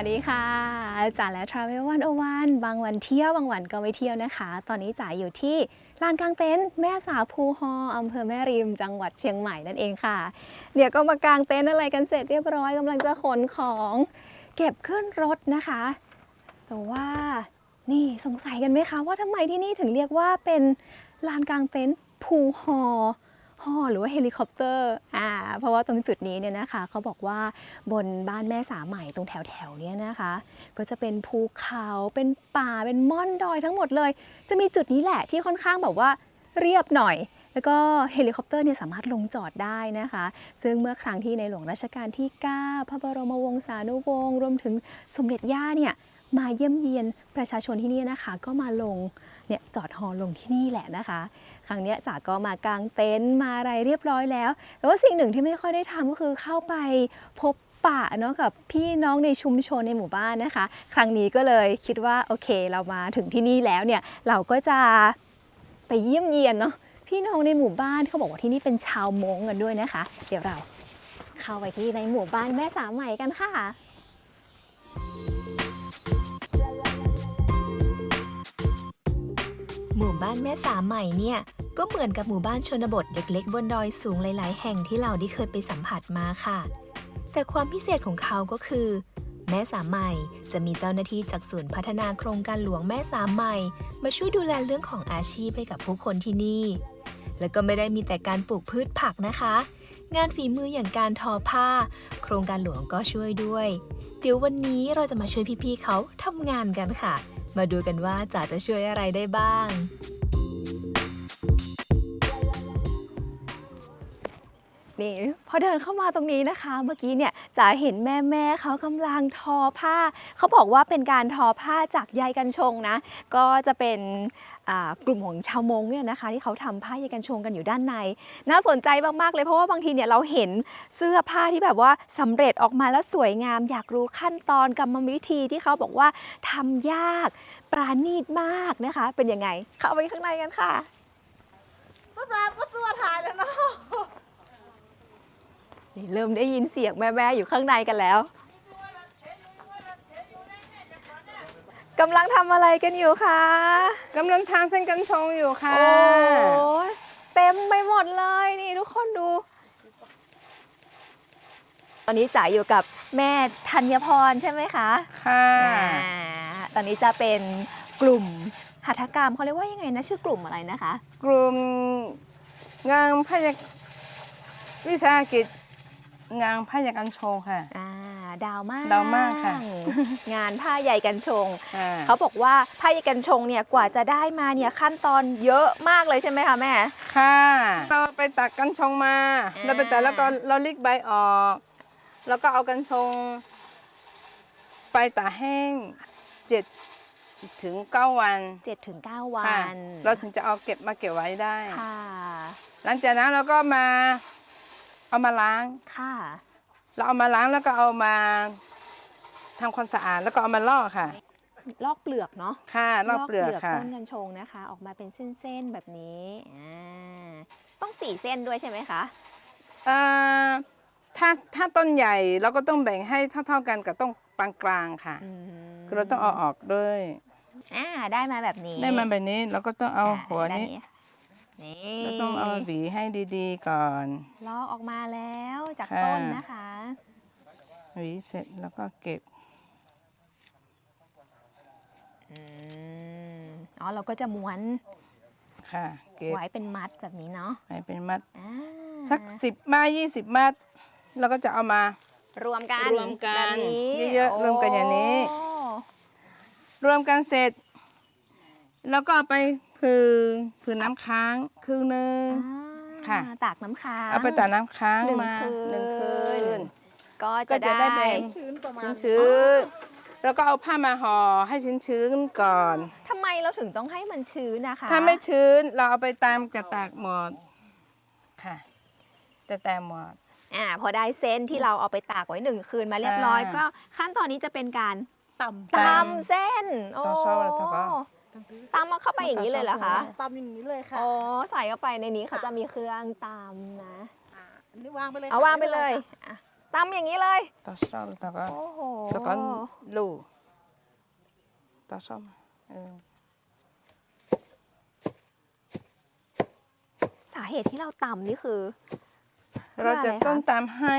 วัสดีค่ะจ๋าและ Travel 101 บางวันเที่ยวบางวันก็ไม่เที่ยวนะคะ ตอนนี้จ๋าอยู่ที่ลานกลางเต็นท์แม่สาภูฮออำเภอแม่ริม จังหวัดเชียงใหม่นั่นเองค่ะ เดี๋ยวก็มากางเต็นท์อะไรกันเสร็จเรียบร้อยกำลังจะขนของเก็บขึ้นรถนะคะ แต่ว่านี่สงสัยกันไหมคะว่าทำไมที่นี่ถึงเรียกว่าเป็นลานกลางเต็นท์ภูฮอ ฮอหรือว่าเฮลิคอปเตอร์อ่าเพราะว่าตรงจุดนี้เนี่ยนะคะเขาบอกว่าบนบ้านแม่สาใหม่ตรงแถวแถวเนี้ยนะคะ ก็จะเป็นภูเขาเป็นป่าเป็นม่อนดอยทั้งหมดเลย จะมีจุดนี้แหละที่ค่อนข้างแบบว่าเรียบหน่อยแล้วก็เฮลิคอปเตอร์เนี่ยสามารถลงจอดได้นะคะ ซึ่งเมื่อครั้งที่ในหลวงรัชกาลที่ 9 พระบรมวงศานุวงศ์รวมถึงสมเด็จย่าเนี่ยมาเยี่ยมเยียนประชาชนที่นี่นะคะ ก็มาลงเนี่ยจอดฮอลงที่นี่แหละนะคะ ครั้งนี้จ๋าก็มากางเต็นท์มาอะไรเรียบร้อยแล้ว แต่ว่าสิ่งหนึ่งที่ไม่ค่อยได้ทำก็คือเข้าไปพบปะเนาะกับพี่น้องในชุมชนในหมู่บ้านนะคะ ครั้งนี้ก็เลยคิดว่าโอเคเรามาถึงที่นี่แล้วเนี่ยเราก็จะไปเยี่ยมเยียนเนาะพี่น้องในหมู่บ้านเขาบอกว่าที่นี่เป็นชาวมงกันด้วยนะคะ เดี๋ยวเราเข้าไปที่ในหมู่บ้านแม่สามใหม่กันค่ะ หมู่บ้านแม่สาใหม่เนี่ย ก็เหมือนกับหมู่บ้านชนบทเล็กๆ บนดอยสูงหลาย ๆ แห่งที่เราได้เคยไปสัมผัสมาค่ะ แต่ความพิเศษของเขาก็คือ แม่สาใหม่จะมีเจ้าหน้าที่จากศูนย์พัฒนาโครงการหลวงแม่สาใหม่ มาช่วยดูแลเรื่องของอาชีพให้กับผู้คนที่นี่ แล้วก็ไม่ได้มีแต่การปลูกพืชผักนะคะ งานฝีมืออย่างการทอผ้า โครงการหลวงก็ช่วยด้วย เดี๋ยววันนี้เราจะมาช่วยพี่ๆเขาทำงานกันค่ะ มาดูกันว่าจ๋าจะช่วยอะไรได้บ้าง นี่พอเดินเข้ามาตรงนี้นะคะ เมื่อกี้เนี่ยจ๋าเห็นแม่แม่ๆเขากำลังทอผ้า เขาบอกว่าเป็นการทอผ้าจากใยกันชงนะ ก็จะเป็นกลุ่มของชาวมงเนี่ยนะคะ ที่เขาทำผ้าใยกันชงกันอยู่ด้านใน น่าสนใจมากๆเลยเพราะว่าบางทีเนี่ยเราเห็นเสื้อผ้าที่แบบว่าสำเร็จออกมาแล้วสวยงาม อยากรู้ขั้นตอนกรรมวิธีที่เขาบอกว่าทำยากปราณีตมากนะคะ เป็นยังไง เข้าไปข้างในกันค่ะต้นรามก็จั่วถ่ายแล้วเนาะ นี่เริ่มได้ยินเสียงแม่ๆอยู่ข้างในกันแล้วกำลังทำอะไรกันอยู่คะกำลังทางเส้นกันชงอยู่ค่ะ โอ้ยเต็มไปหมดเลยนี่ทุกคนดู ตอนนี้จ๋าอยู่กับแม่ธัญพรใช่ไหมคะ ค่ะอ่าตอนนี้จะเป็นกลุ่มหัตถกรรมเขาเรียกว่ายังไงนะชื่อกลุ่มอะไรนะคะ กลุ่มงานพยาวิสาหกิจ งานพยากันโชว์ค่ะ อ่าดาวมากดาวมากค่ะงานผ้าใยกันชงค่ะเขาบอกว่าผ้าใยกันชงเนี่ยกว่าจะได้มาเนี่ยขั้นตอนเยอะมากเลยใช่ไหมคะแม่ ค่ะ เราไปตัดกันชงมา อ่า เราไปตัดแล้วก็เราลิกใบออก แล้วก็เอากันชง ไปตากแห้งเจ็ดถึงเก้าวัน7ถึง9วัค่ะนเราถึงจะเอาเก็บมาเก็บไว้ได้ ค่ะ หลังจากนั้นเราก็มา เอามาล้าง ค่ะ เราเอามาล้างแล้วก็เอามาทำความสะอาดแล้วก็เอามาลอกค่ะ ลอกเปลือกเนาะค่ะลอกเปลือกค่ะ ต้นกันชงนะคะ ออกมาเป็นเส้นๆแบบนี้อ่าต้องสี่เส้นด้วยใช่ไหมคะ เอ่อถ้าถ้าต้นใหญ่เราก็ต้องแบ่งให้เท่า ๆกันกับต้นปานกลางค่ะ อืมคือเราต้องเอาออกด้วย อ่าได้มาแบบนี้ได้มาแบบนี้เราก็ต้องเอาหัวด้นี้ ค่ะ นี่เราต้องเอาหวีให้ดีๆก่อน ลอกออกมาแล้วจากค่ะต้นนะคะ หวีเสร็จแล้วก็เก็บอืมเราก็จะม้วนค่ะ เก็บไว้เป็นมัดแบบนี้เนาะให้เป็นมัดอ่าสักสิบมายี่สิบมัดแล้วก็จะเอามารวมกันรวมกันแบบนี้เยอะๆรวมกันอย่างนี้โรวมกันเสร็จ แล้วก็เอาไป ผืนผืนน้ำค้างครึ่งหนึงอ่าค่ะ ตากน้ำค้าง เอาไปตากน้ำค้างหนึ่งมาคืน หนึ่งคืน ก็ก็จะจะได้ได้เป็น ชื้นประมาณชื้นชื้นๆแล้วก็เอาผ้ามาห่อให้ชื้นชื้นๆก่อน ทำไมเราถึงต้องให้มันชื้นนะคะถ้าไม่ชื้นเราเอาไปตามจะตากหมดค่ะ จะตากหมด อ่าพอได้เส้นที่เราเอาไปตากไว้หนึ่งคืนมาเรียบร้อย อ่าก็ขั้นตอนนี้จะเป็นการต่ำตตำเส้นโอ้ ต่อซอสแล้วก็ ตำมาเข้าไปอย่างนี้เลยเหรอคะต่ำอย่างนี้เลยค่ะโอ้ใส่เข้าไปในนี้เขาจะมีเครื่องตำนะอ่าอันนี้วางไปเลยเอาค่ะวางไปเลยอะตำอย่างนี้เลยต่อซอสแล้วก็โอ้โหแล้วก็ลูต่อซอสเออสาเหตุที่เราตำนี่คือ เราจะเพื่ออะไรคะต้องตามให้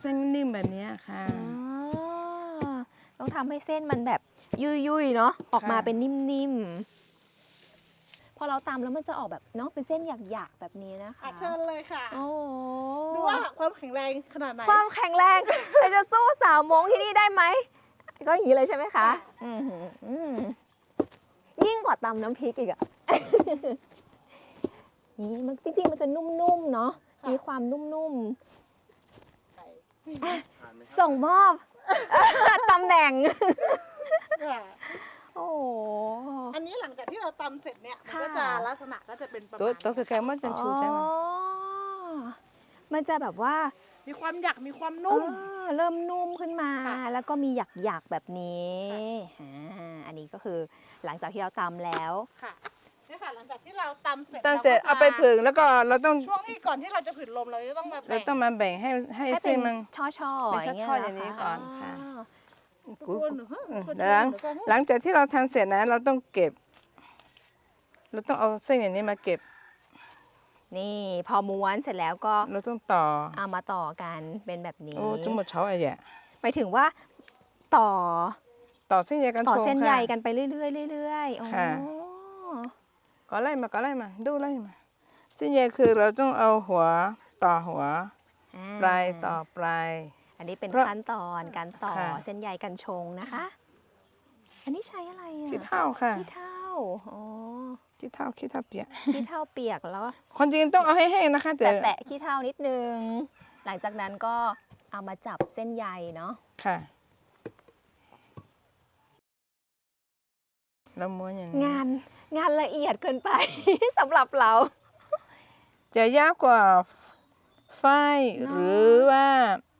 เส้นนิ่มแบบนี้ค่ะอ๋อต้องทำให้เส้นมันแบบ ยุ่ยๆเนาะออกมาค่ะเป็นนิ่มๆ พอเราตำแล้วมันจะออกแบบเนาะเป็นเส้นหยาบๆแบบนี้นะคะอะเชิญเลยค่ะโอ้โห ดูว่าความแข็งแรงขนาดไหน ความแข็งแรง เราจะสู้สาวมงที่นี่ได้ไหม ก็อย่างนี้เลยใช่ไหมคะอื้อหืออืมยิ่งกว่าตำน้ำพริกอีกอะ นี่มันจริงๆ มันจะนุ่มๆ เนาะมีความนุ่มๆอะส่งมอบ ตำแหน่ง ค่ะ โอ้โห อันนี้หลังจากที่เราตำเสร็จเนี่ยมันค่ะ ก็จะลักษณะก็จะเป็นประตัวมาณตัวคือแกมันจะชูใช่ไหมอ๋อมันจะแบบว่ามีความหยักมีความนุ่ม เออเริ่มนุ่มขึ้นมา ค่ะแล้วก็มีหยักๆแบบนี้อ่าอันนี้ก็คือหลังจากที่เราตำแล้ว ค่ะนี่ค่ะหลังจากที่เราตำเสร็จตั้งเสร็จก็จะเอาไปผึ่งแล้วก็เราต้องช่วงที่ก่อนที่เราจะผึ่งลมเราจะต้องมาเราแบ่งต้องมาแบ่งให้ให้ให้เป็เส้นนมัน ช่อๆเป็นอย่างเงี้ยช่อๆอย่างนี้เหรก่อนค่ะกุนเฮ้ยอืม กุนหลังเดี๋ยวก่อนหลังจากที่เราทำเสร็จนะ เราต้องเก็บ เราต้องเอาเส้นอย่างนี้มาเก็บ นี่พอม้วนเสร็จแล้วก็เราต้องต่อเอามาต่อกันเป็นแบบนี้โอ้จุ่มหมดเช้าไอ้แย่หมายถึงว่าต่อ ต่อเส้นใยกันต่อชงเส้นค่ะใยกันไปเรื่อยๆเรื่อยๆอ๋อค่ะก็ไล่มาก็ไล่มา ดูไล่มาเส้นใยคือเราต้องเอาหัวต่อหัวอ่ปลายต่อปลาย อันนี้เป็นเพราะขั้นตอนการต่อค่ะ เส้นใยกันชงนะคะ อันนี้ใช้อะไรอะขี้เท่าค่ะขี้เท่าอ๋อขี้เท่าขี้เท่าเปียกขี้เท่าเปียกแล้วคนจริงต้องเอาให้แห้งนะคะ แต่แตะๆขี้เท่านิดนึง หลังจากนั้นก็เอามาจับเส้นใยเนาะค่ะเราม้วนอย่างนี้งานงานละเอียดเกินไป สำหรับเรา จะยากกว่าฝ้ายเนอะ หรือว่า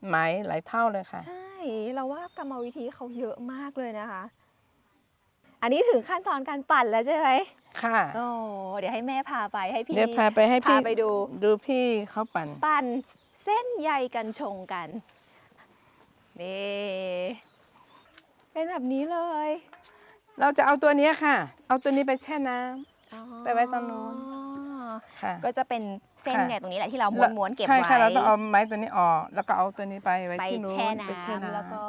ไหมหลายเท่าเลยค่ะ ใช่เราว่ากรรมวิธีเขาเยอะมากเลยนะคะ อันนี้ถึงขั้นตอนการปั่นแล้วใช่ไหมค่ะโอ้เดี๋ยวให้แม่พาไปให้พี่เดี๋ยวพาไปให้พี่พาไปดู ดูพี่เขาปั่น ปั่นเส้นใยกันชงกันนี่เป็นแบบนี้เลย เราจะเอาตัวเนี้ยค่ะ เอาตัวนี้ไปแช่น้ำอ๋อไปไว้ตรงนู้น ค่ะก็จะเป็นเส้นค่ะไงตรงนี้แหละที่เราม้วนๆเก็บใช่ไว้ค่ะเราต้องเอาไม้ตัวนี้ออก แล้วก็เอาตัวนี้ไปไว้ไปที่นู้นแช่ไปแช่น้ำน้ำแล้วก็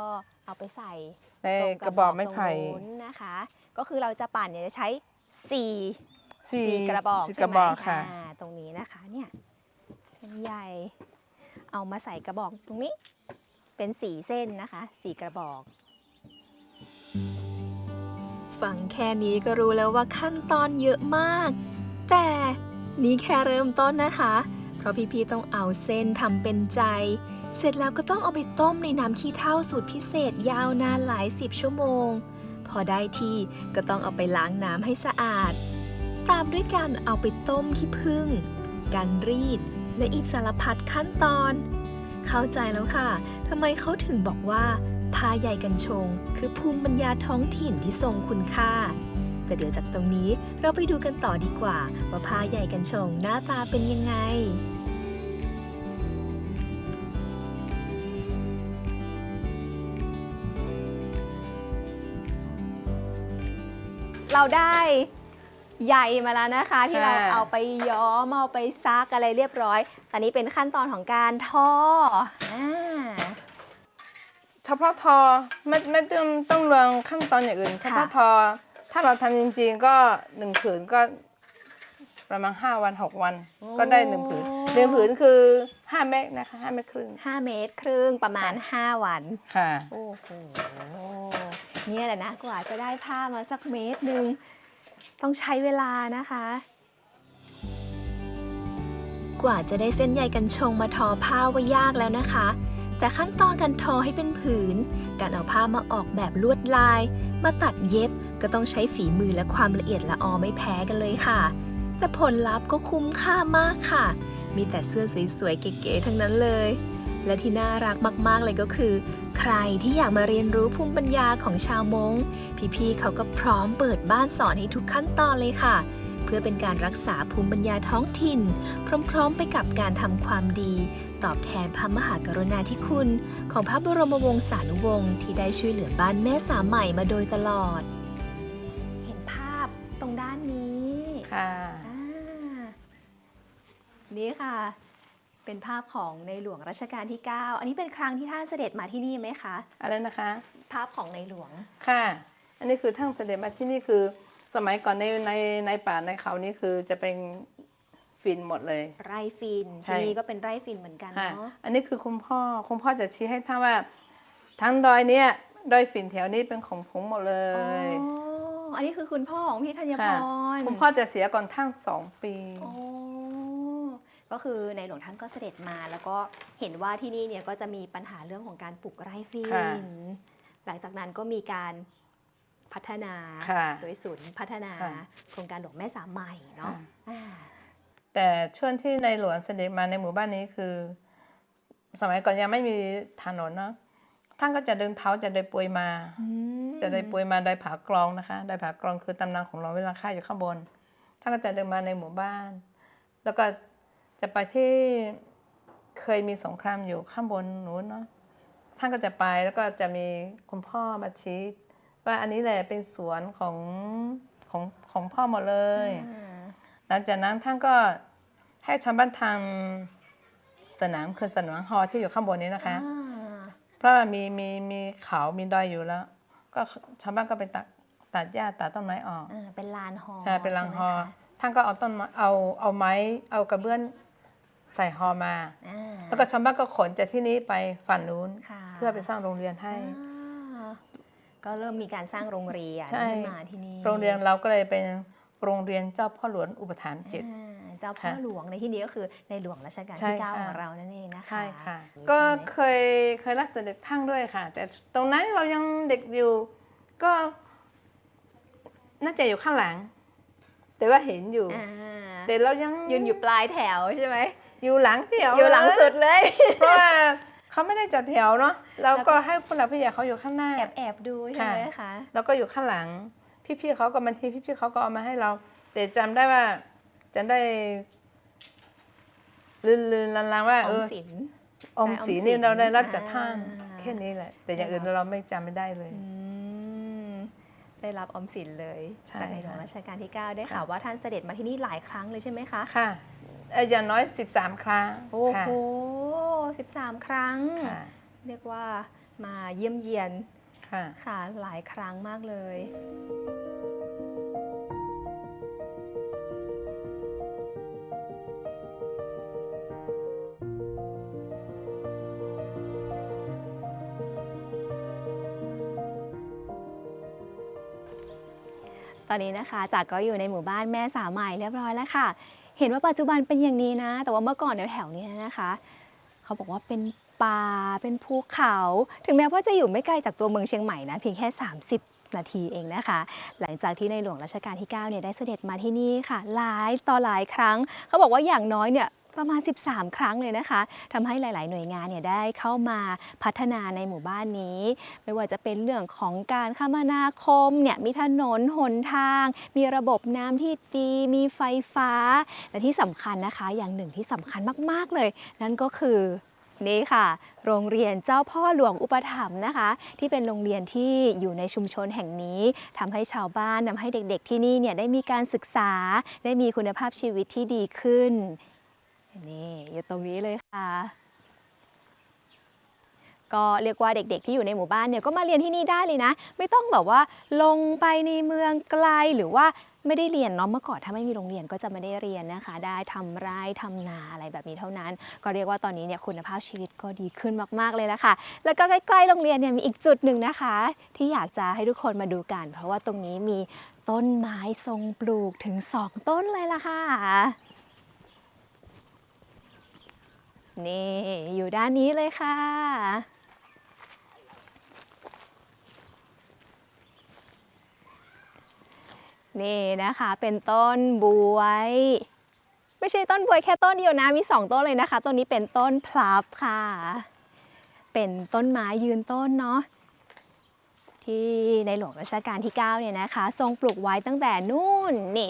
เอาไปใส่ในตรงกระบอกไม้ไผ่ตรงนู้นนะคะ ก็คือเราจะปั่นเนี่ยจะใช้สี่สี่สี่กระบอกสี่ใช่กระไหมบอกค่ะอ่าตรงนี้นะคะเนี่ยเส้นใยเอามาใส่กระบอกตรงนี้เป็นสีเส้นนะคะสี่กระบอกฟังแค่นี้ก็รู้แล้วว่าขั้นตอนเยอะมากแต่ นี่แค่เริ่มต้นนะคะ เพราะพี่ๆต้องเอาเส้นทำเป็นใจ เสร็จแล้วก็ต้องเอาไปต้มในน้ำขี้เถ้าสูตรพิเศษยาวนานหลายสิบชั่วโมง พอได้ที่ก็ต้องเอาไปล้างน้ำให้สะอาด ตามด้วยการเอาไปต้มขี้ผึ้งการรีด และอีกสารพัดขั้นตอน เข้าใจแล้วค่ะทำไมเขาถึงบอกว่าผ้าใยกันชง คือภูมิปัญญาท้องถิ่นที่ทรงคุณค่า แต่เดี๋ยวจากตรงนี้เราไปดูกันต่อดีกว่า ว่าผ้าใยกันชงหน้าตาเป็นยังไงเราได้ใยมาแล้วนะคะ ที่เราค่ะเอาไปย้อมเอาไปซักอะไรเรียบร้อย ตอนนี้เป็นขั้นตอนของการทออ่าเฉพาะทอไม่ไม่ต้องต้องลองขั้นตอนอย่างอื่น เฉพาะทอ ถ้าเราทำจริงๆก็หนึ่งผืนก็ประมาณห้าวันหกวัน ก็ได้หนึ่งผืนหนึ่งผืนคือห้าเมตรนะคะห้าเมตรครึ่ง5เมตรครึ่งประมาณ5วัน ค่ะ โอ้โหเนี่ยแหละนะกว่าจะได้ผ้ามาสักเมตรหนึ่งต้องใช้เวลานะคะ กว่าจะได้เส้นใยกันชงมาทอผ้าว่ายากแล้วนะคะ แต่ขั้นตอนการทอให้เป็นผืน การเอาผ้ามาออกแบบลวดลาย มาตัดเย็บก็ต้องใช้ฝีมือและความละเอียดละออไม่แพ้กันเลยค่ะ แต่ผลลัพธ์ก็คุ้มค่ามากค่ะ มีแต่เสื้อสวยๆเก๋ๆทั้งนั้นเลย และที่น่ารักมากๆเลยก็คือ ใครที่อยากมาเรียนรู้ภูมิปัญญาของชาวมงพี่ๆเขาก็พร้อมเปิดบ้านสอนให้ทุกขั้นตอนเลยค่ะ พื่อเป็นการรักษาภูมิปัญญาท้องถิ่น พร้อมๆ ไปกับการทำความดี ตอบแทนพระมหากรุณาธิคุณ ของพระบรมวงศานุวงศ์ที่ได้ช่วยเหลือบ้านแม่สามใหม่มาโดยตลอด เห็นภาพตรงด้านนี้ค่ะอ่านี่ค่ะ เป็นภาพของในหลวงรัชกาลที่ 9 อันนี้เป็นครั้งที่ท่านเสด็จมาที่นี่ไหมคะ อะไรนะคะ ภาพของในหลวงค่ะ อันนี้คือทั้งเสด็จมาที่นี่คือ สมัยก่อนในในในป่าในเขานี่คือจะเป็นฟินหมดเลย ไร่ฟินใช่ ที่นี่ก็เป็นไร่ฟินเหมือนกันค่ะเนาะอันนี้คือคุณพ่อคุณพ่อจะชี้ให้ท่านว่า ทั้งดอยเนี้ยดอยฝิ่นแถวนี้เป็นของผมหมดเลอ๋อยอันนี้คือคุณพ่อของพี่ธัญพค่ะ รคุณพ่อจะเสียก่อนทั้งสองปี อ๋อก็คือในหลวงท่านก็เสด็จมา แล้วก็เห็นว่าที่นี่เนี่ยก็จะมีปัญหาเรื่องของการปลูกไร่ฟิค่ะ นหลังจากนั้นก็มีการ พัฒนาค่ะโดยศูนย์พัฒนาค่ะโครงการหลวงแม่สามใหม่เนาะค่ะอ่าแต่ช่วงที่ในหลวงเสด็จมาในหมู่บ้านนี้คือ สมัยก่อนยังไม่มีถนนเนาะท่านก็จะเดินเท้าจะเดินปวยมา จะได้ปวยมาได้ผากรองนะคะได้ผากรองคือตำนานของเราเวลาข้าอยู่ข้างบน ท่านก็จะเดินมาในหมู่บ้าน แล้วก็จะไปที่เคยมีสงครามอยู่ข้างบนนู้นเนาะท่านก็จะไปแล้วก็จะมีคุณพ่อมาชี้ ว่าอันนี้แหละเป็นสวนของของของพ่อหมดเลยอ่าหลังจากนั้นท่านก็ให้ชาวบ้านทำสนามคือสนามฮอที่อยู่ข้างบนนี้นะคะอ่าเพราะว่ามีมีมีเขามีดอยอยู่แล้ว ก็ชาวบ้านก็ไปตัดตัดหญ้าตัดต้นไม้ออกอ่าเป็นลานฮอใช่เป็นรังฮอใช่ไหมคะท่านก็เอาต้นไม้เอาเอาไม้เอากระเบื้องใส่ฮอมาอ่าแล้วก็ชาวบ้านก็ขนจากที่นี้ไปฝั่งนู้นค่ะเพื่อไปสร้างโรงเรียนให้อ่า ก็เริ่มมีการสร้างโรงเรียนใช่ ขึ้นมาที่นี่โรงเรียนเราก็เลยเป็นโรงเรียนเจ้าพ่อหลวงอุปถัมภ์จิต อ่าเจ้าพ่อค่ะหลวงในที่นี้ก็คือในหลวงรัชกาลใช่ที่9ค่ะ ของเรานั่นเองนะคะใช่ค่ะใช่ไหมก็เคยเคยรักเสด็จท่านด้วยค่ะ แต่ตรงนั้นเรายังเด็กอยู่ ก็น่าจะอยู่ข้างหลัง แต่ว่าเห็นอยู่ อ่าแต่เรายังยืนอยู่ปลายแถวใช่ไหมอยู่หลังแถวอยู่หลังสุดเลย เพราะว่า เขาไม่ได้จัดแถวเนาะเราก็ให้ผู้หลักผู้ใหญ่เขาอยู่ข้างหน้าแอบแอบดูใช่ไหมคะแล้วก็อยู่ข้างหลัง พี่ๆเขาก็บางทีพี่ๆเขาก็เอามาให้เรา แต่จำได้ว่าจะได้ลืนๆลางๆว่าอเออมอสินอมสีได้ออมสินนี่เราได้รับจากท่านอ่าแค่นี้แหละ แต่อย่างอื่นเราไม่จำไม่ได้เลยอืมได้รับออมสินเลยใช่จากในหลวงค่ะรัชกาลที่ 9 ได้ค่ะข่าวว่าท่านเสด็จมาที่นี่หลายครั้งเลยใช่ไหมคะ ค่ะเอ่ออย่างน้อย 13 ครั้ง โอ้ค่ะโห 13 ครั้ง ค่ะเรียกว่ามาเยี่ยมเยียนค่ะ ค่ะหลายครั้งมากเลย ตอนนี้นะคะจากก็อยู่ในหมู่บ้านแม่สาวใหม่เรียบร้อยแล้วค่ะ เห็นว่าปัจจุบันเป็นอย่างนี้นะ แต่ว่าเมื่อก่อนแถวๆนี้นะคะ เขาบอกว่าเป็นป่าเป็นภูเขา ถึงแม้ว่าจะอยู่ไม่ไกลจากตัวเมืองเชียงใหม่นะเพียงแค่ 30นาทีเองนะคะ หลังจากที่ในหลวงรัชกาลที่ 9 เนี่ยได้เสด็จมาที่นี่ค่ะ หลายต่อหลายครั้ง เขาบอกว่าอย่างน้อยเนี่ย ประมาณ 13 ครั้งเลยนะคะทำให้หลาย ๆ หน่วยงานเนี่ยได้เข้ามาพัฒนาในหมู่บ้านนี้ ไม่ว่าจะเป็นเรื่องของการคมนาคมเนี่ยมีถนนหนทาง มีระบบน้ำที่ดี มีไฟฟ้า และที่สำคัญนะคะอย่างหนึ่งที่สำคัญมาก ๆ เลย นั่นก็คือนี่ค่ะ โรงเรียนเจ้าพ่อหลวงอุปถัมภ์นะคะ ที่เป็นโรงเรียนที่อยู่ในชุมชนแห่งนี้ทำให้ชาวบ้านทำให้เด็ก ๆ ที่นี่เนี่ยได้มีการศึกษา ได้มีคุณภาพชีวิตที่ดีขึ้น นี่อยู่ตรงนี้เลยค่ะ ก็เรียกว่าเด็กๆที่อยู่ในหมู่บ้านเนี่ยก็มาเรียนที่นี่ได้เลยนะ ไม่ต้องแบบว่าลงไปในเมืองไกลหรือว่าไม่ได้เรียนเนาะเมื่อก่อนถ้าไม่มีโรงเรียนก็จะไม่ได้เรียนนะคะ ได้ทำไร่ทำนาอะไรแบบนี้เท่านั้น ก็เรียกว่าตอนนี้เนี่ยคุณภาพชีวิตก็ดีขึ้นมากๆเลยละค่ะ แล้วก็ใกล้ๆโรงเรียนเนี่ยมีอีกจุดหนึ่งนะคะ ที่อยากจะให้ทุกคนมาดูกัน เพราะว่าตรงนี้มีต้นไม้ทรงปลูกถึง 2 ต้นเลยล่ะค่ะ นี่ อยู่ด้านนี้เลยค่ะ นี่นะคะเป็นต้นบวยไม่ใช่ต้นบวยแค่ต้นเดียวนะมี 2 ต้นเลยนะคะ ต้นนี้เป็นต้นพลับค่ะ เป็นต้นไม้ยืนต้นเนาะที่ในหลวงรัชกาลที่ 9 เนี่ยนะคะ ทรงปลูกไว้ตั้งแต่นู่นนี่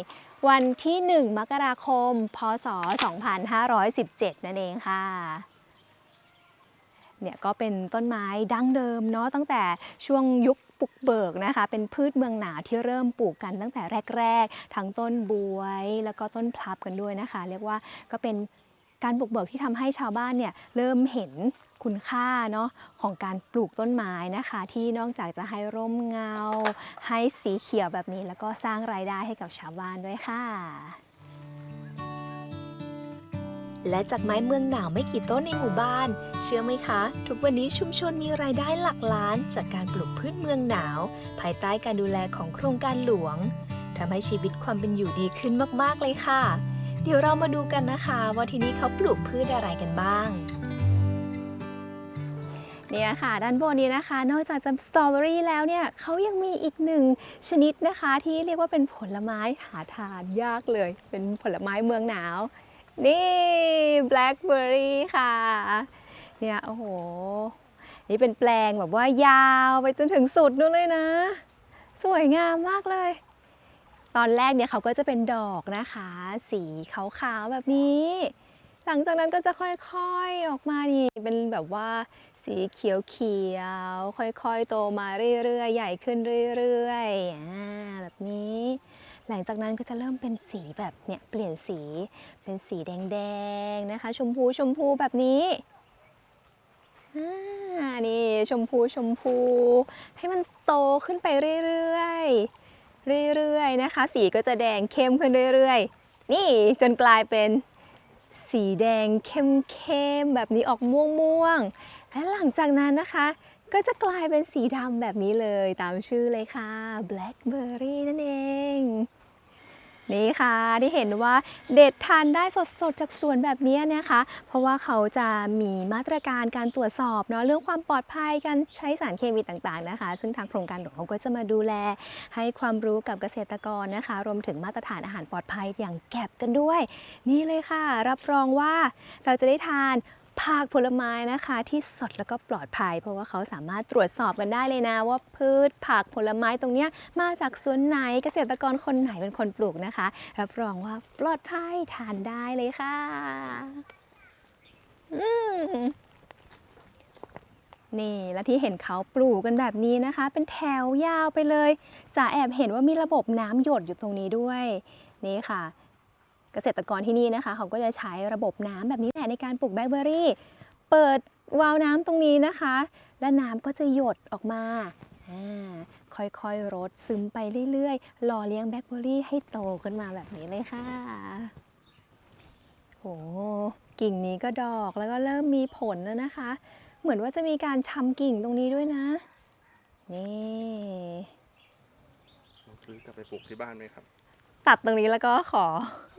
วันที่ 1 มกราคม พศ 2517 นั่นเองค่ะเนี่ยก็เป็นต้นไม้ดั้งเดิมเนาะตั้งแต่ช่วงยุคปุกเบิกนะคะ เป็นพืชเมืองหนาวที่เริ่มปลูกกันตั้งแต่แรก ๆ ทั้งต้นบวยแล้วก็ต้นพลับกันด้วยนะคะ เรียกว่าก็เป็นการบุกเบิกที่ทำให้ชาวบ้านเนี่ยเริ่มเห็น คุณค่าเนาะของการปลูกต้นไม้นะคะ ที่นอกจากจะให้ร่มเงา ให้สีเขียวแบบนี้แล้วก็สร้างรายได้ให้กับชาวบ้านด้วยค่ะและจากไม้เมืองหนาวไม่กี่ต้นในหมู่บ้าน เชื่อไหมคะ ทุกวันนี้ชุมชนมีรายได้หลักล้าน จากการปลูกพืชเมืองหนาว ภายใต้การดูแลของโครงการหลวงทำให้ชีวิตความเป็นอยู่ดีขึ้นมากๆเลยค่ะ เดี๋ยวเรามาดูกันนะคะ ว่าที่นี่เขาปลูกพืชอะไรกันบ้าง เนี่ยค่ะด้านบนนี้นะคะ นอกจากจะสตรอเบอรี่แล้วเนี่ยเขายังมีอีกหนึ่งชนิดนะคะ ที่เรียกว่าเป็นผลไม้หาทานยากเลย เป็นผลไม้เมืองหนาว นี่แบล็คเบอร์รี่ค่ะเนี่ยโอ้โห นี่เป็นแปลงแบบว่ายาวไปจนถึงสุดนู่นเลยนะ สวยงามมากเลย ตอนแรกเนี่ยเขาก็จะเป็นดอกนะคะ สีขาวๆแบบนี้ หลังจากนั้นก็จะค่อยๆออกมานี่เป็นแบบว่า สีเขียวๆค่อยๆ โตมาเรื่อยๆ ใหญ่ขึ้นเรื่อยๆแบบนี้ หลังจากนั้นก็จะเริ่มเป็นสีแบบเนี่ยเปลี่ยนสีเป็นสีแดงๆนะคะ ชมพูชมพูแบบนี้นี่ชมพูชมพู ให้มันโตขึ้นไปเรื่อยๆ เรื่อยๆนะคะ สีก็จะแดงเข้มขึ้นเรื่อยๆ นี่จนกลายเป็นสีแดงเข้มๆแบบนี้ออกม่วงๆ และหลังจากนั้นนะคะ ก็จะกลายเป็นสีดำแบบนี้เลยตามชื่อเลยค่ะ blackberry นั่นเอง นี่ค่ะที่เห็นว่าเด็ดทานได้สดๆ จากสวนแบบนี้นะคะ เพราะว่าเขาจะมีมาตรการการตรวจสอบเนาะเรื่องความปลอดภัยการใช้สารเคมีต่างๆนะคะ ซึ่งทางโครงการหลวงเขาก็จะมาดูแล ให้ความรู้กับเกษตรกรนะคะ รวมถึงมาตรฐานอาหารปลอดภัยอย่างแก็บกันด้วย นี่เลยค่ะ รับรองว่าเราจะได้ทาน ผักผลไม้นะคะที่สดแล้วก็ปลอดภัย เพราะว่าเขาสามารถตรวจสอบกันได้เลยนะ ว่าพืชผักผลไม้ตรงเนี้ยมาจากสวนไหนเกษตรกรคนไหนเป็นคนปลูกนะคะ รับรองว่าปลอดภัยทานได้เลยค่ะอืมนี่และที่เห็นเขาปลูกกันแบบนี้นะคะ เป็นแถวยาวไปเลยจะแอบเห็นว่ามีระบบน้ำหยดอยู่ตรงนี้ด้วย นี่ค่ะ เกษตรกรที่นี่นะคะ เขาก็จะใช้ระบบน้ำแบบนี้แหละในการปลูกแบล็คเบอร์รี่ เปิดวาล์วน้ำตรงนี้นะคะ และน้ำก็จะหยดออกมาค่อยๆรดซึมไปเรื่อยๆหล่อเลี้ยงแบล็คเบอร์รี่ให้โตขึ้นมาแบบนี้เลยค่ะโหกิ่งนี้ก็ดอกแล้วก็เริ่มมีผลแล้วนะคะ เหมือนว่าจะมีการชำกิ่งตรงนี้ด้วยนะ นี่ซื้อกลับไปปลูกที่บ้านไหมครับ ตัดตรงนี้แล้วก็ขอ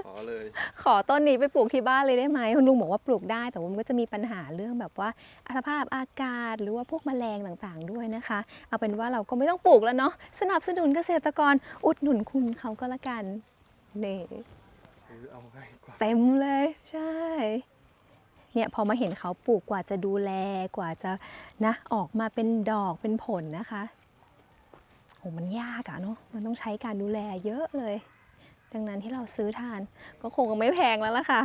ขอเลย ขอต้นนี้ไปปลูกที่บ้านเลยได้ไหมคุณลุงบอกว่าปลูกได้แต่ว่ามันก็จะมีปัญหาเรื่องแบบว่าสภาพอากาศหรือว่าพวกแมลงต่างๆด้วยนะคะ เอาเป็นว่าเราก็ไม่ต้องปลูกแล้วเนาะสนับสนุนเกษตรกรอุดหนุนคุณเขาก็แล้วกันนี่ซื้อเอาง่ายกว่าเต็มเลยใช่เนี่ยพอมาเห็นเขาปลูกกว่าจะดูแลกว่าจะนะออกมาเป็นดอกเป็นผลนะคะโอ้มันยากอะเนาะมันต้องใช้การดูแลเยอะเลย ดังนั้นที่เราซื้อทานก็คงไม่แพงแล้วล่ะค่ะ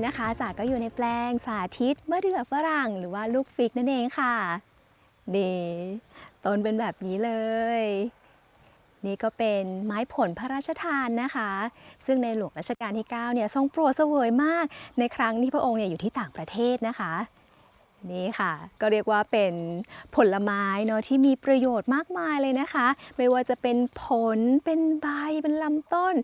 นี้นะคะจ๋าก็อยู่ในแปลงสาธิตมะเดื่อฝรั่งหรือว่าลูกฟิกนั่นเองค่ะนี่ต้นเป็นแบบนี้เลย นี่ก็เป็นไม้ผลพระราชทานนะคะ ซึ่งในหลวงรัชกาลที่ 9 เนี่ยทรงโปรดเสวยมากในครั้งที่พระองค์เนี่ยอยู่ที่ต่างประเทศนะคะ นี่ค่ะ ก็เรียกว่าเป็นผลไม้เนาะที่มีประโยชน์มากมายเลยนะคะ ไม่ว่าจะเป็นผลเป็นใบเป็นลำต้น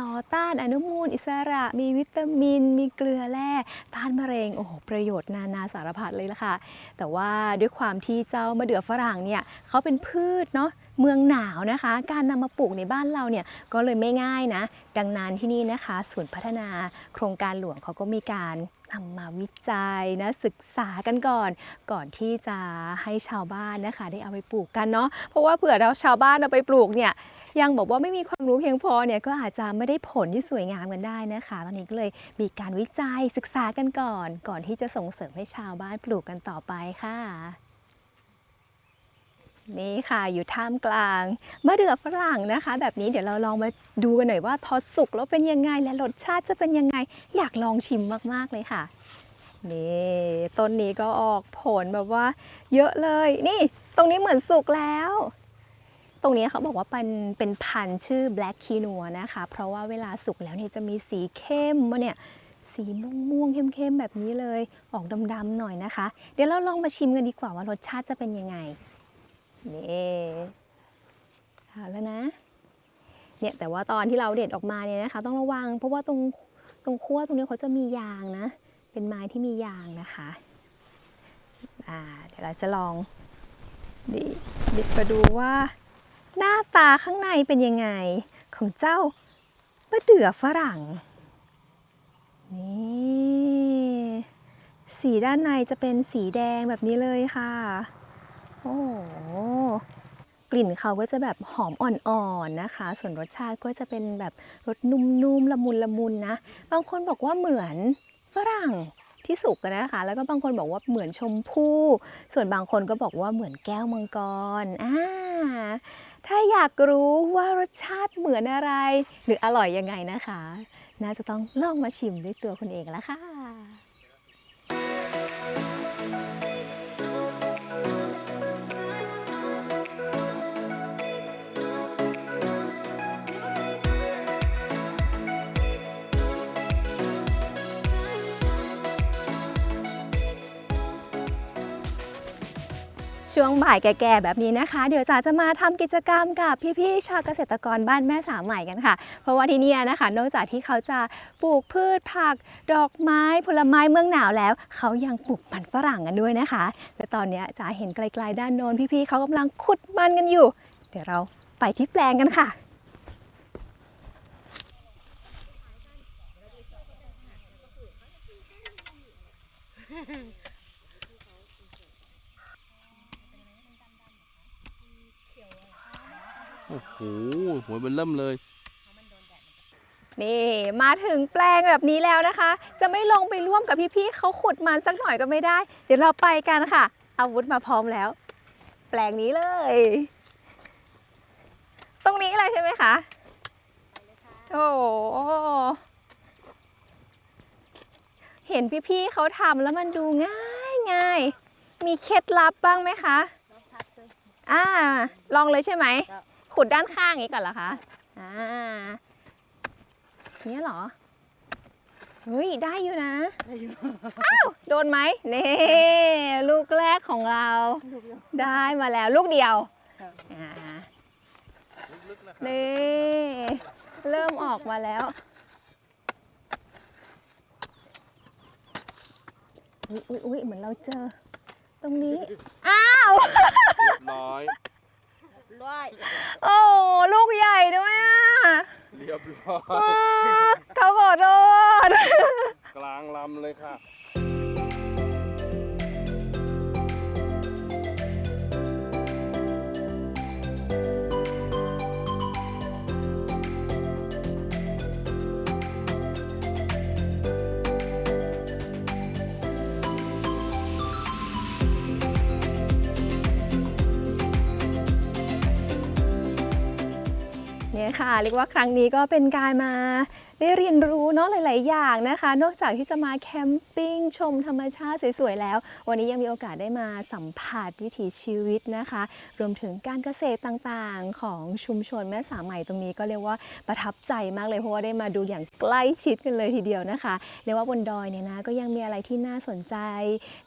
ต่อต้านอนุมูลอิสระ มีวิตามิน มีเกลือแร่ต้านมะเร็งโอ้โหประโยชน์นานาสารพัดเลยละค่ะ แต่ว่าด้วยความที่เจ้ามะเดื่อฝรั่งเนี่ยเขาเป็นพืชเนาะเมืองหนาวนะคะ การนำมาปลูกในบ้านเราเนี่ยก็เลยไม่ง่ายนะ ดังนั้นที่นี่นะคะศูนย์พัฒนาโครงการหลวงเขาก็มีการ นำมาวิจัยนะศึกษากันก่อน ก่อนที่จะให้ชาวบ้านนะคะ ได้เอาไปปลูกกันเนาะเพราะว่าเผื่อเราชาวบ้านเอาไปปลูกเนี่ยยังบอกว่าไม่มีความรู้เพียงพอเนี่ยก็อาจจะไม่ได้ผลที่สวยงามกันได้นะคะ ตอนนี้ก็เลยมีการวิจัยศึกษากันก่อน ก่อนที่จะส่งเสริมให้ชาวบ้านปลูกกันต่อไปค่ะ นี่ค่ะอยู่ท่ามกลางมะเดื่อฝรั่งนะคะ แบบนี้เดี๋ยวเราลองมาดูกันหน่อยว่าพอสุกแล้วเป็นยังไงและรสชาติจะเป็นยังไง อยากลองชิมมากๆเลยค่ะนี่ต้นนี้ก็ออกผลแบบว่า เยอะเลย นี่ ตรงนี้เหมือนสุกแล้ว ตรงนี้เขาบอกว่าเป็นเป็นพันธุ์ชื่อ black quinoa นะคะ เพราะว่าเวลาสุกแล้วเนี่ยจะมีสีเข้มมาเนี่ยสีม่วงๆเข้มๆแบบนี้เลย ออกดำๆหน่อยนะคะ เดี๋ยวเราลองมาชิมกันดีกว่าว่ารสชาติจะเป็นยังไง นี่เอาแล้วนะเนี่ยแต่ว่าตอนที่เราเด็ดออกมาเนี่ยนะคะ ต้องระวัง เพราะว่าตรงตรงขั้วตรงนี้เขาจะมียางนะ เป็นไม้ที่มียางนะคะอ่าเดี๋ยวเราจะลองดิบิดมาดูว่า หน้าตาข้างในเป็นยังไงของเจ้ามะเดื่อฝรั่งนี่สีด้านในจะเป็นสีแดงแบบนี้เลยค่ะ โอ้กลิ่นเขาก็จะแบบหอมอ่อนๆนะคะ ส่วนรสชาติก็จะเป็นแบบรสนุ่มๆละมุนละมุนนะ บางคนบอกว่าเหมือนฝรั่งที่สุกอะนะคะ แล้วก็บางคนบอกว่าเหมือนชมพู่ส่วนบางคนก็บอกว่าเหมือนแก้วมังกรอ่าถ้าอยากรู้ว่ารสชาติเหมือนอะไร หรืออร่อยยังไงนะคะ น่าจะต้องลองมาชิมด้วยตัวคุณเองแล้วค่ะ ช่วงบ่ายแก่ๆแบบนี้นะคะ เดี๋ยวจ๋าจะมาทำกิจกรรมกับพี่ๆชาวเกษตรกรบ้านแม่สามใหม่กันค่ะ เพราะว่าที่นี่นะคะ นอกจากที่เขาจะปลูกพืชผัก ดอกไม้ผลไม้เมืองหนาวแล้ว เขายังปลูกมันฝรั่งกันด้วยนะคะและตอนนี้จ๋าเห็นไกลๆด้านโน้นพี่ๆเขากำลังขุดมันกันอยู่ เดี๋ยวเราไปที่แปลงกันค่ะ โอ้โหหัวเป็นเริ่มเลย นี่มาถึงแปลงแบบนี้แล้วนะคะ จะไม่ลงไปร่วมกับพี่ๆเขาขุดมันสักหน่อยก็ไม่ได้ เดี๋ยวเราไปกันค่ะ อาวุธมาพร้อมแล้ว แปลงนี้เลย ตรงนี้เลยใช่ไหมคะโอ้โหเห็นพี่ๆเขาทำแล้วมันดูง่ายง่ายๆมีเคล็ดลับบ้างไหมคะ อ่า ลองเลยใช่ไหม ขุดด้านข้างอย่างนี้ก่อนเหรอคะอ่าเนี้ยเหรอเฮ้ยได้อยู่นะอ้าวโดนไหมนี่ลูกแรกของเรา ได้มาแล้วลูกเดียวอ่านี่เริ่มออกมาแล้วอุ๊ยอุ๊ยอุ๊ยเหมือนเราเจอ ตรงนี้ อ้าวเรียบร้อย ร้อยโอ้ลูกใหญ่ด้วยอะเรียบร้อยอ้าเขาขอโทษ กลางลำเลยค่ะ เนี่ยค่ะ เรียกว่าครั้งนี้ก็เป็นการมาได้เรียนรู้เนาะหลาย ๆ อย่างนะคะ นอกจากที่จะมาแคมปิ้งชมธรรมชาติสวย ๆ แล้ว วันนี้ยังมีโอกาสได้มาสัมผัสวิถีชีวิตนะคะ รวมถึงการเกษตรต่าง ๆ ของชุมชนแม่สาใหม่ตรงนี้ก็เรียกว่าประทับใจมากเลยเพราะว่าได้มาดูอย่างใกล้ชิดกันเลยทีเดียวนะคะ เรียกว่าบนดอยเนี่ยนะก็ยังมีอะไรที่น่าสนใจ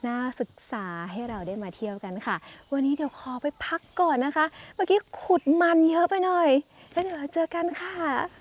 น่าศึกษาให้เราได้มาเที่ยวกันค่ะ วันนี้เดี๋ยวขอไปพักก่อนนะคะ เมื่อกี้ขุดมันเยอะไปหน่อย แล้วเดี๋ยวเราเจอกันค่ะ